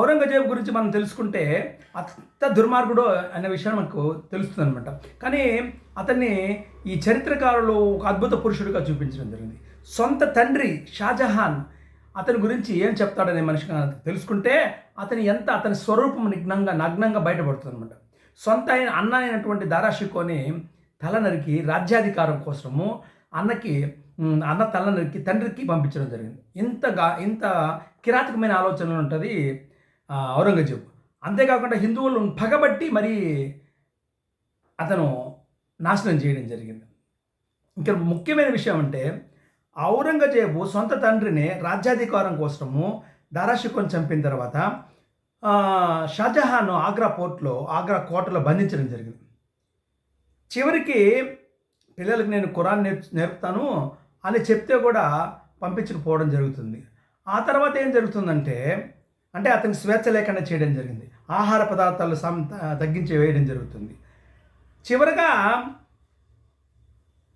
ఔరంగజేబు గురించి మనం తెలుసుకుంటే అత్త దుర్మార్గుడు అనే విషయం మనకు తెలుస్తుంది అనమాట కానీ అతన్ని ఈ చరిత్రకారులు ఒక అద్భుత పురుషుడిగా చూపించడం జరిగింది. సొంత తండ్రి షాజహాన్ అతని గురించి ఏం చెప్తాడనే మనిషి తెలుసుకుంటే అతని ఎంత అతని స్వరూపం నిగ్నంగా నగ్నంగా బయటపడుతుంది అనమాట సొంత అయిన అన్న అయినటువంటి దారాషికోని తల నరికి రాజ్యాధికారం కోసము అన్నకి అన్న తల నరికి తండ్రికి పంపించడం జరిగింది. ఇంతగా ఇంత కిరాతకమైన ఆలోచనలు ఉంటుంది ఔరంగజేబు. అంతేకాకుండా హిందువులను పగబట్టి మరి అతను నాశనం చేయడం జరిగింది. ఇంకా ముఖ్యమైన విషయం అంటే ఔరంగజేబు సొంత తండ్రిని రాజ్యాధికారం కోసము దారాషికోని చంపిన తర్వాత ఆ, షాజహాన్ ఆగ్రా పోర్ట్లో ఆగ్రా కోటలో బంధించడం జరిగింది. చివరికి పిల్లలకి నేను ఖురాన్ నేర్పు నేర్పుతాను అని చెప్తే కూడా పంపించకపోవడం జరుగుతుంది. ఆ తర్వాత ఏం జరుగుతుందంటే అంటే అతనికి స్వేచ్ఛ లేకుండా చేయడం జరిగింది. ఆహార పదార్థాలు సం తగ్గించి వేయడం జరుగుతుంది. చివరగా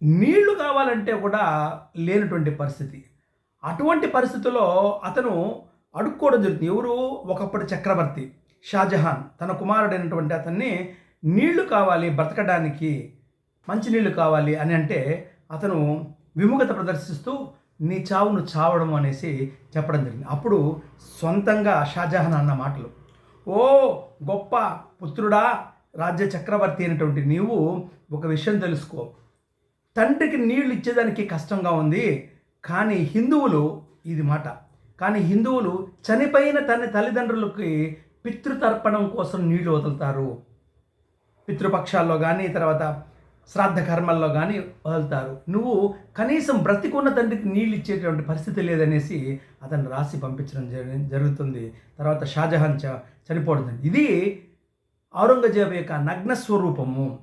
నీళ్ళు కావాలంటే కూడా లేనటువంటి పరిస్థితి. అటువంటి పరిస్థితుల్లో అతను అడుక్కోవడం జరుగుతుంది. ఎవరు? ఒకప్పటి చక్రవర్తి షాజహాన్. తన కుమారుడైనటువంటి అతన్ని నీళ్ళు కావాలి బ్రతకడానికి మంచినీళ్ళు కావాలి అని అంటే అతను విముఖత ప్రదర్శిస్తూ నీ చావును చావడం అనేసి చెప్పడం జరిగింది. అప్పుడు సొంతంగా షాజహాన్ అన్న మాటలు ఓ గొప్ప పుత్రుడా రాజ్య చక్రవర్తి అయినటువంటి నీవు ఒక విషయం తెలుసుకో. తండ్రికి నీళ్ళు ఇచ్చేదానికి కష్టంగా ఉంది కానీ హిందువులు ఇది మాట. కానీ హిందువులు చనిపోయిన తన తల్లిదండ్రులకి పితృతర్పణం కోసం నీళ్ళు వదులుతారు. పితృపక్షాల్లో కానీ తర్వాత శ్రాద్ధ కర్మల్లో కానీ వదులుతారు. నువ్వు కనీసం బ్రతికున్న తండ్రికి నీళ్ళు ఇచ్చేటువంటి పరిస్థితి లేదనేసి అతను రాసి పంపించడం జరి- జరుగుతుంది. తర్వాత షాజహాన్ చ చనిపోవడం ఇది ఔరంగజేబు యొక్క నగ్న స్వరూపము.